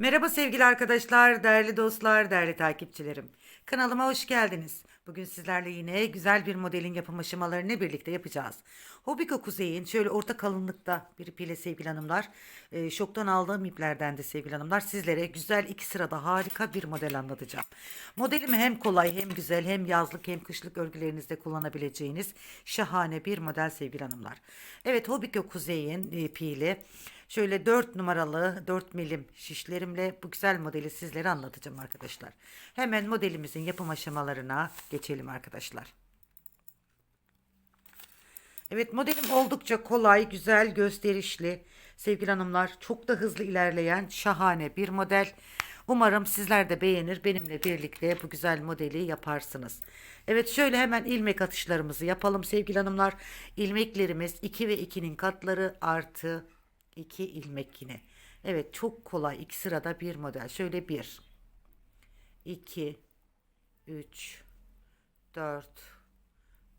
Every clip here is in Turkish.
Merhaba sevgili arkadaşlar, değerli dostlar, değerli takipçilerim. Kanalıma hoş geldiniz. Bugün sizlerle yine güzel bir modelin yapım aşamalarını birlikte yapacağız. Hobiko Kuzey'in şöyle orta kalınlıkta bir ipiyle sevgili hanımlar, e, şoktan aldığım iplerden de sevgili hanımlar sizlere güzel iki sırada harika bir model anlatacağım. Modelimi hem kolay hem güzel hem yazlık hem kışlık örgülerinizde kullanabileceğiniz şahane bir model sevgili hanımlar. Evet Hobiko Kuzey'in ipiyle Şöyle 4 numaralı 4 milim şişlerimle bu güzel modeli sizlere anlatacağım arkadaşlar. Hemen modelimizin yapım aşamalarına geçelim arkadaşlar. Evet modelim oldukça kolay, güzel, gösterişli. Sevgili hanımlar çok da hızlı ilerleyen şahane bir model. Umarım sizler de beğenir benimle birlikte bu güzel modeli yaparsınız. Evet şöyle hemen ilmek atışlarımızı yapalım sevgili hanımlar. İlmeklerimiz 2 ve 2'nin katları artı 2 ilmek yine. Evet çok kolay. iki sırada bir model. Şöyle 1 2 3 4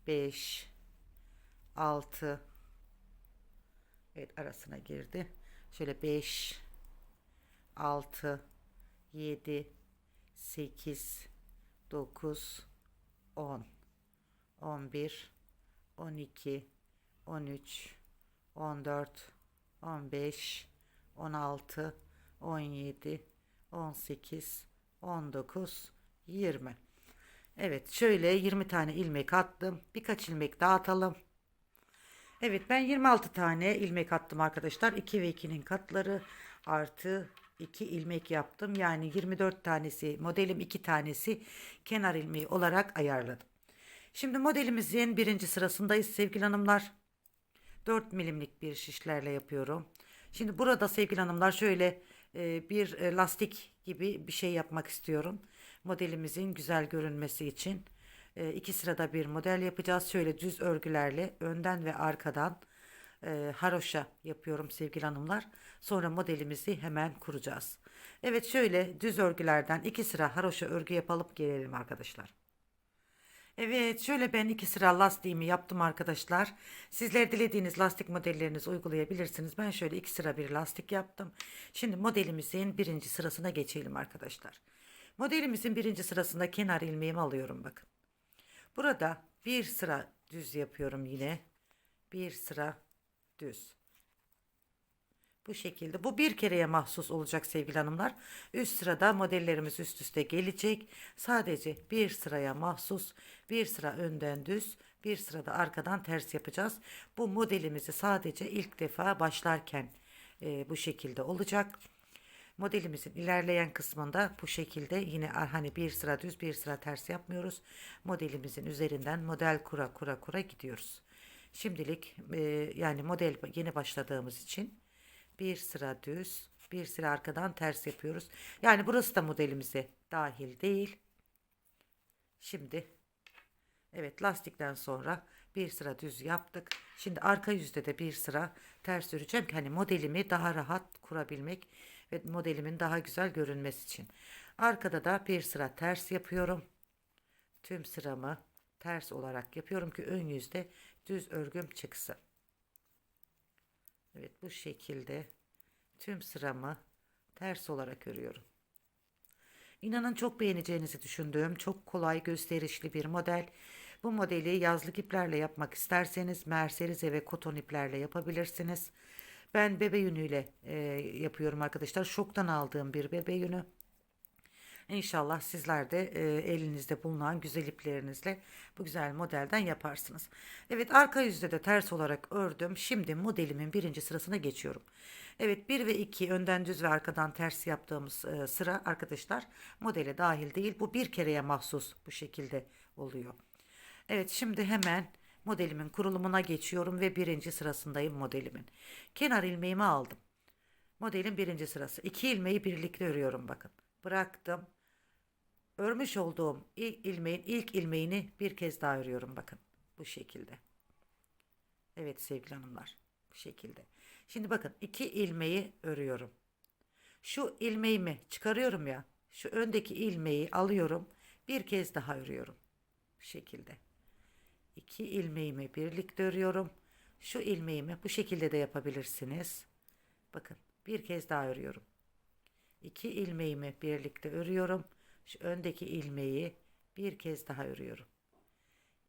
5 6 Evet arasına girdi. Şöyle 5 6 7 8 9 10 11 12 13 14 15, 16, 17, 18, 19, 20. Evet şöyle 20 tane ilmek attım. Birkaç ilmek daha atalım. Evet ben 26 tane ilmek attım arkadaşlar. 2 ve 2'nin katları artı 2 ilmek yaptım. Yani 24 tanesi modelim 2 tanesi kenar ilmeği olarak ayarladım. Şimdi modelimizin birinci sırasındayız sevgili hanımlar. 4 milimlik bir şişlerle yapıyorum. Şimdi burada sevgili hanımlar şöyle e, bir e, lastik gibi bir şey yapmak istiyorum. Modelimizin güzel görünmesi için. E, iki sırada bir model yapacağız. Şöyle düz örgülerle önden ve arkadan e, haroşa yapıyorum sevgili hanımlar. Sonra modelimizi hemen kuracağız. Evet şöyle düz örgülerden iki sıra haroşa örgü yapalım gelelim arkadaşlar. Evet şöyle ben iki sıra lastiğimi yaptım arkadaşlar. Sizler dilediğiniz lastik modellerinizi uygulayabilirsiniz. Ben şöyle iki sıra bir lastik yaptım. Şimdi modelimizin birinci sırasına geçelim arkadaşlar. Modelimizin birinci sırasında kenar ilmeğimi alıyorum bakın. Burada bir sıra düz yapıyorum yine. Bir sıra düz. Bu şekilde. Bu bir kereye mahsus olacak sevgili hanımlar. Üst sırada modellerimiz üst üste gelecek. Sadece bir sıraya mahsus. Bir sıra önden düz. Bir sırada arkadan ters yapacağız. Bu modelimizi sadece ilk defa başlarken e, bu şekilde olacak. Modelimizin ilerleyen kısmında bu şekilde yine hani bir sıra düz bir sıra ters yapmıyoruz. Modelimizin üzerinden model kura kura kura gidiyoruz. Şimdilik e, yani model yeni başladığımız için bir sıra düz, bir sıra arkadan ters yapıyoruz. Yani burası da modelimize dahil değil. Şimdi evet lastikten sonra bir sıra düz yaptık. Şimdi arka yüzde de bir sıra ters öreceğim ki hani modelimi daha rahat kurabilmek ve modelimin daha güzel görünmesi için. Arkada da bir sıra ters yapıyorum. Tüm sıramı ters olarak yapıyorum ki ön yüzde düz örgüm çıksın. Evet bu şekilde tüm sıramı ters olarak örüyorum. İnanın çok beğeneceğinizi düşündüğüm çok kolay gösterişli bir model. Bu modeli yazlık iplerle yapmak isterseniz merserize ve koton iplerle yapabilirsiniz. Ben bebe yünüyle e, yapıyorum arkadaşlar. Şoktan aldığım bir bebe yünü. İnşallah sizler de e, elinizde bulunan güzel iplerinizle bu güzel modelden yaparsınız. Evet arka yüzde de ters olarak ördüm. Şimdi modelimin birinci sırasına geçiyorum. Evet 1 ve 2 önden düz ve arkadan ters yaptığımız e, sıra arkadaşlar modele dahil değil. Bu bir kereye mahsus bu şekilde oluyor. Evet şimdi hemen modelimin kurulumuna geçiyorum ve birinci sırasındayım modelimin. Kenar ilmeğimi aldım. Modelin birinci sırası. İki ilmeği birlikte örüyorum bakın. Bıraktım örmüş olduğum ilk ilmeğin ilk ilmeğini bir kez daha örüyorum bakın bu şekilde. Evet sevgili hanımlar bu şekilde. Şimdi bakın iki ilmeği örüyorum. Şu ilmeğimi çıkarıyorum ya. Şu öndeki ilmeği alıyorum. Bir kez daha örüyorum. Bu şekilde. İki ilmeğimi birlikte örüyorum. Şu ilmeğimi bu şekilde de yapabilirsiniz. Bakın bir kez daha örüyorum. İki ilmeğimi birlikte örüyorum. Şu öndeki ilmeği bir kez daha örüyorum.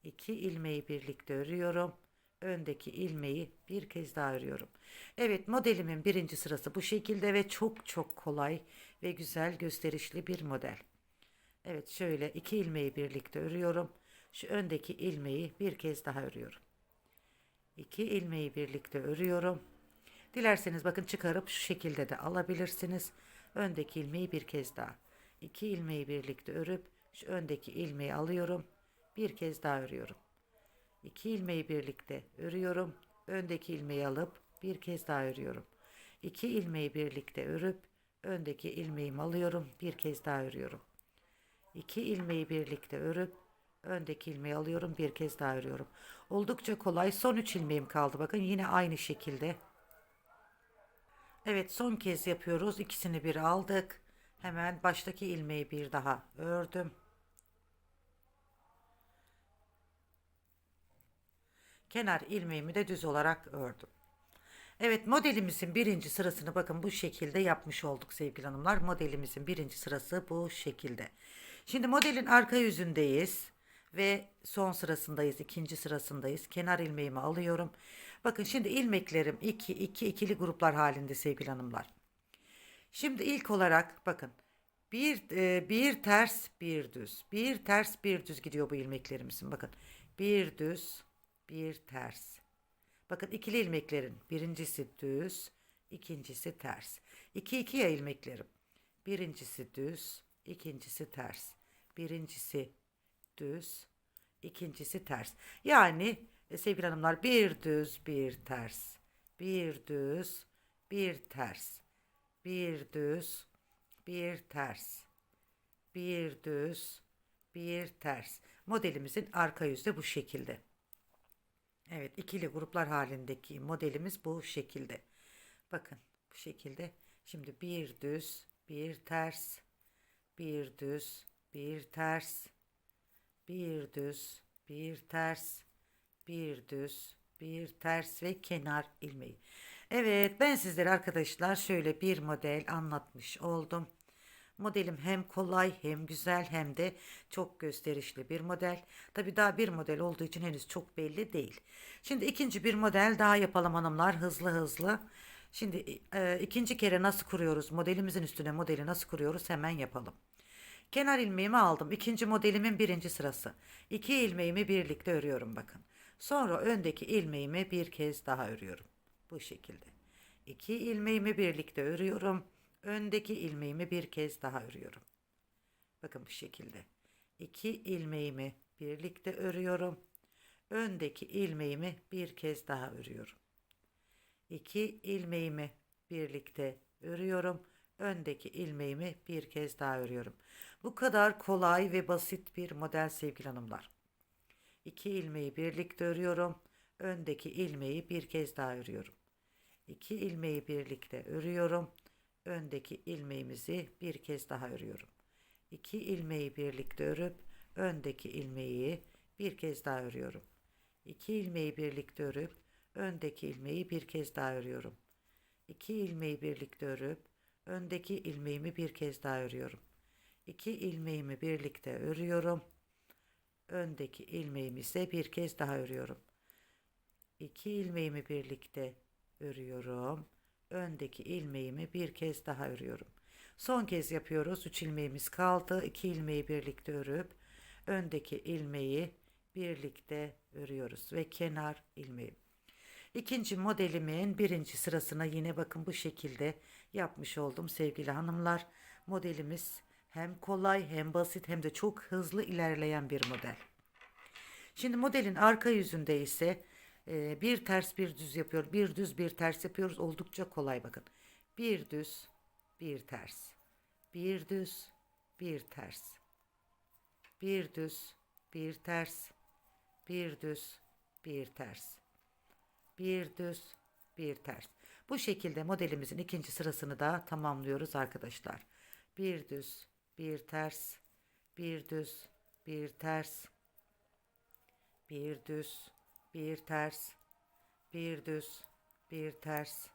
İki ilmeği birlikte örüyorum. Öndeki ilmeği bir kez daha örüyorum. Evet modelimin birinci sırası bu şekilde ve çok çok kolay ve güzel gösterişli bir model. Evet şöyle iki ilmeği birlikte örüyorum. Şu öndeki ilmeği bir kez daha örüyorum. İki ilmeği birlikte örüyorum. Dilerseniz bakın çıkarıp şu şekilde de alabilirsiniz. Öndeki ilmeği bir kez daha. İki ilmeği birlikte örüp şu öndeki ilmeği alıyorum. Bir kez daha örüyorum. İki ilmeği birlikte örüyorum. Öndeki ilmeği alıp bir kez daha örüyorum. İki ilmeği birlikte örüp öndeki ilmeğimi alıyorum. Bir kez daha örüyorum. İki ilmeği birlikte örüp öndeki ilmeği alıyorum. Bir kez daha örüyorum. Oldukça kolay. Son üç ilmeğim kaldı. Bakın yine aynı şekilde. Evet son kez yapıyoruz. İkisini bir aldık. Hemen baştaki ilmeği bir daha ördüm. Kenar ilmeğimi de düz olarak ördüm. Evet modelimizin birinci sırasını bakın bu şekilde yapmış olduk sevgili hanımlar. Modelimizin birinci sırası bu şekilde. Şimdi modelin arka yüzündeyiz ve son sırasındayız. ikinci sırasındayız. Kenar ilmeğimi alıyorum. Bakın şimdi ilmeklerim iki, iki ikili gruplar halinde sevgili hanımlar. Şimdi ilk olarak bakın bir, e, bir ters bir düz. Bir ters bir düz gidiyor bu ilmeklerimizin. Bakın bir düz bir ters. Bakın ikili ilmeklerin birincisi düz, ikincisi ters. İki iki ya ilmeklerim. Birincisi düz, ikincisi ters. Birincisi düz, ikincisi ters. Yani e, sevgili hanımlar bir düz bir ters. Bir düz bir ters. Bir düz bir ters. Bir düz bir ters. Modelimizin arka yüzü bu şekilde. Evet ikili gruplar halindeki modelimiz bu şekilde. Bakın bu şekilde. Şimdi bir düz bir ters. Bir düz bir ters. Bir düz bir ters. Bir düz bir ters ve kenar ilmeği. Evet ben sizlere arkadaşlar şöyle bir model anlatmış oldum. Modelim hem kolay hem güzel hem de çok gösterişli bir model. Tabi daha bir model olduğu için henüz çok belli değil. Şimdi ikinci bir model daha yapalım hanımlar hızlı hızlı. Şimdi e, ikinci kere nasıl kuruyoruz modelimizin üstüne modeli nasıl kuruyoruz hemen yapalım. Kenar ilmeğimi aldım. İkinci modelimin birinci sırası. İki ilmeğimi birlikte örüyorum bakın. Sonra öndeki ilmeğimi bir kez daha örüyorum. Bu şekilde. İki ilmeğimi birlikte örüyorum. Öndeki ilmeğimi bir kez daha örüyorum. Bakın bu şekilde. İki ilmeğimi birlikte örüyorum. Öndeki ilmeğimi bir kez daha örüyorum. İki ilmeğimi birlikte örüyorum. Öndeki ilmeğimi bir kez daha örüyorum. Bu kadar kolay ve basit bir model sevgili hanımlar. İki ilmeği birlikte örüyorum. Öndeki ilmeği bir kez daha örüyorum. İki ilmeği birlikte örüyorum öndeki ilmeğimizi bir kez daha örüyorum. İki ilmeği birlikte örüp öndeki ilmeği bir kez daha örüyorum. İki ilmeği birlikte örüp öndeki ilmeği bir kez daha örüyorum. İki ilmeği birlikte örüp öndeki ilmeğimi bir kez daha örüyorum. İki ilmeğimi birlikte örüyorum. Öndeki ilmeğimi ise bir kez daha örüyorum. İki ilmeğimi birlikte örüyorum öndeki ilmeğimi bir kez daha örüyorum. Son kez yapıyoruz. 3 ilmeğimiz kaldı. 2 ilmeği birlikte örüp öndeki ilmeği birlikte örüyoruz ve kenar ilmeği. İkinci modelimin birinci sırasına yine bakın bu şekilde yapmış oldum sevgili hanımlar. Modelimiz hem kolay hem basit hem de çok hızlı ilerleyen bir model. Şimdi modelin arka yüzünde ise e, bir ters bir düz yapıyor. Bir düz bir ters yapıyoruz. Oldukça kolay bakın. Bir düz bir ters. Bir düz bir ters. Bir düz bir ters. Bir düz bir ters. Bir düz bir ters. Bu şekilde modelimizin ikinci sırasını da tamamlıyoruz arkadaşlar. Bir düz bir ters. Bir düz bir ters. Bir düz bir ters, bir düz, bir ters,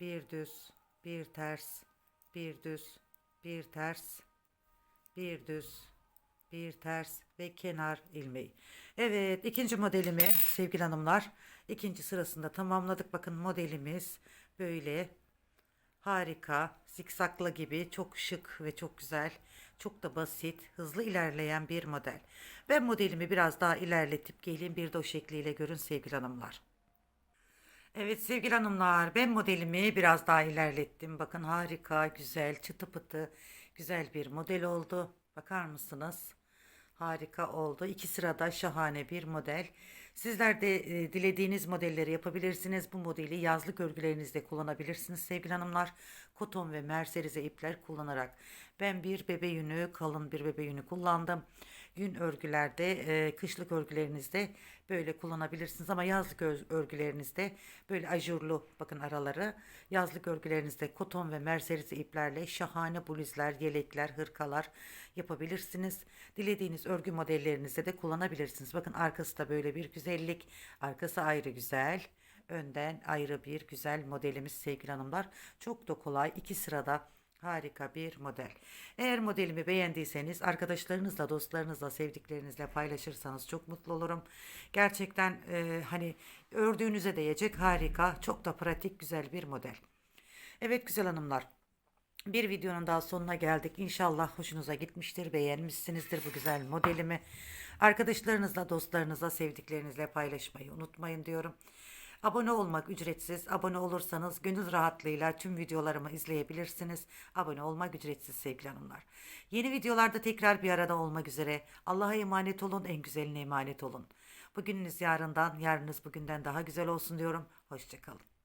bir düz, bir ters, bir düz, bir ters, bir düz, bir ters ve kenar ilmeği. Evet ikinci modelimi sevgili hanımlar ikinci sırasında tamamladık. Bakın modelimiz böyle harika zikzaklı gibi çok şık ve çok güzel çok da basit hızlı ilerleyen bir model. Ben modelimi biraz daha ilerletip geleyim bir de o şekliyle görün sevgili hanımlar. Evet sevgili hanımlar ben modelimi biraz daha ilerlettim. Bakın harika, güzel, çıtı pıtı, güzel bir model oldu. Bakar mısınız? Harika oldu. İki sırada şahane bir model. Sizler de e, dilediğiniz modelleri yapabilirsiniz. Bu modeli yazlık örgülerinizde kullanabilirsiniz sevgili hanımlar. Koton ve merserize ipler kullanarak. Ben bir bebe yünü, kalın bir bebe yünü kullandım. Yün örgülerde, e, kışlık örgülerinizde böyle kullanabilirsiniz ama yazlık örgülerinizde böyle ajurlu bakın araları. Yazlık örgülerinizde koton ve merserize iplerle şahane bluzlar, yelekler, hırkalar yapabilirsiniz. Dilediğiniz örgü modellerinizde de kullanabilirsiniz. Bakın arkası da böyle bir güzellik. Arkası ayrı güzel. Önden ayrı bir güzel modelimiz sevgili hanımlar. Çok da kolay. iki sırada Harika bir model. Eğer modelimi beğendiyseniz arkadaşlarınızla, dostlarınızla, sevdiklerinizle paylaşırsanız çok mutlu olurum. Gerçekten e, hani ördüğünüze değecek harika, çok da pratik, güzel bir model. Evet güzel hanımlar. Bir videonun daha sonuna geldik. İnşallah hoşunuza gitmiştir, beğenmişsinizdir bu güzel modelimi. Arkadaşlarınızla, dostlarınızla, sevdiklerinizle paylaşmayı unutmayın diyorum. Abone olmak ücretsiz. Abone olursanız gönül rahatlığıyla tüm videolarımı izleyebilirsiniz. Abone olmak ücretsiz sevgili hanımlar. Yeni videolarda tekrar bir arada olmak üzere. Allah'a emanet olun, en güzeline emanet olun. Bugününüz yarından, yarınız bugünden daha güzel olsun diyorum. Hoşçakalın.